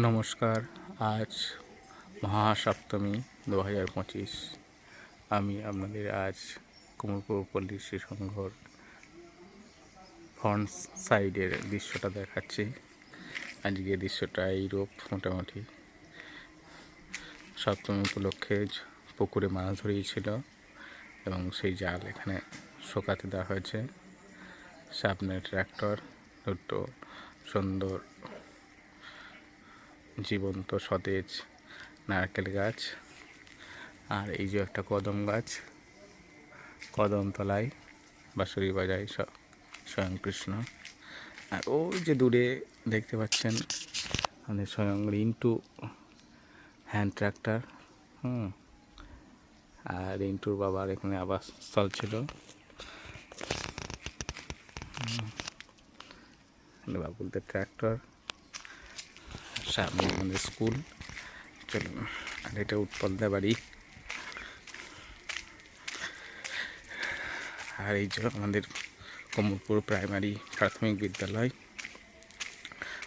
নমস্কার। আজ মহাসপ্তমী দু হাজার পঁচিশ। আমি আপনাদের আজ কুমোরপুর পল্লী সংঘর ফ্রন্ট সাইডের দৃশ্যটা দেখাচ্ছি। আজকে দৃশ্যটা এইরূপ মোটামুটি। সপ্তমী উপলক্ষে পুকুরে মাছ ধরিয়েছিল এবং সেই জাল এখানে শোকাতে দেওয়া হয়েছে। সামনে ট্র্যাক্টর দুটো সুন্দর জীবন্ত সতেজ নারকেল গাছ। আর এই যে একটা কদম গাছ, কদম তলায় বাঁশুরি বাজায় স্বয়ং কৃষ্ণ আর ওই যে দূরে দেখতে পাচ্ছেন আমাদের স্বয়ং রিন্টু হ্যান্ড ট্র্যাক্টর হুম। আর রিন্টুর বাবার এখানে আবাসস্থল ছিল। বাবুলদের ট্র্যাক্টর সামনে আমাদের স্কুল। চলুন, আর এটা উৎপলদা বাড়ি। আর এই যে আমাদের কমলপুর প্রাইমারি প্রাথমিক বিদ্যালয়।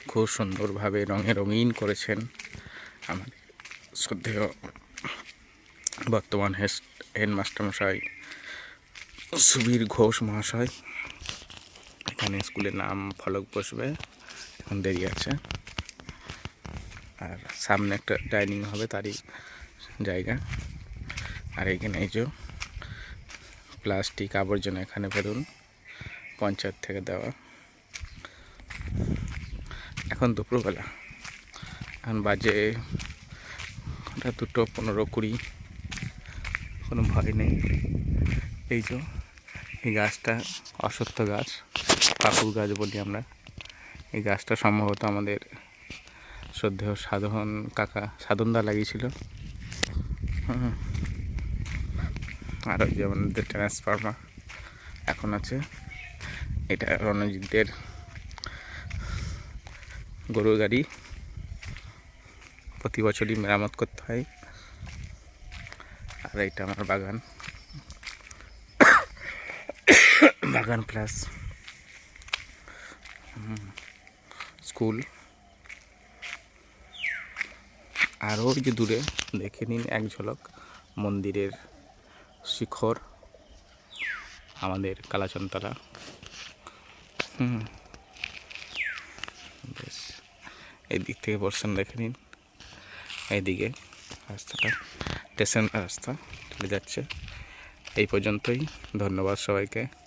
খুব সুন্দরভাবে রঙে রঙিন করেছেন আমাদের শ্রদ্ধেয় বর্তমান হেড, হেডমাস্টারমশাই সুবীর ঘোষ মহাশয়। এখানে স্কুলের নাম ফলক বসবে। এখন দেরি আছে। আর সামনে একটা ডাইনিং হবে তারই জায়গা। আর এখানে এই যে প্লাস্টিক আবর্জনা এখানে ফেলুন, পঞ্চায়েত থেকে দেওয়া। এখন দুপুরবেলা। এখন বাজে ওটা দুটো পনেরো কুড়ি। কোনো ভয় নেই। এই যে এই গাছটা অশ্বত্থ গাছ কাকুর গাছ বলি আমরা। এই গাছটা সম্ভবত আমাদের শ্রদ্ধেয় সাধন কাকা সাধনদা লাগিয়েছিল। আর ওই যে আমাদের ট্রান্সফার্মার এখন আছে। এটা রণজিৎদের গরুর গাড়ি। প্রতি বছরই মেরামত করতে হয়। আর এটা আমার বাগান। বাগান প্লাস স্কুল আর ওই যে দূরে দেখে নিন এক ঝলক মন্দিরের শিখর আমাদের কালাচন্তরা হুম। বেশ। এই দিক থেকে বর্ষণ দেখে নিন। এইদিকে রাস্তাটা, স্টেশন রাস্তা চলে যাচ্ছে। এই পর্যন্তই। ধন্যবাদ সবাইকে।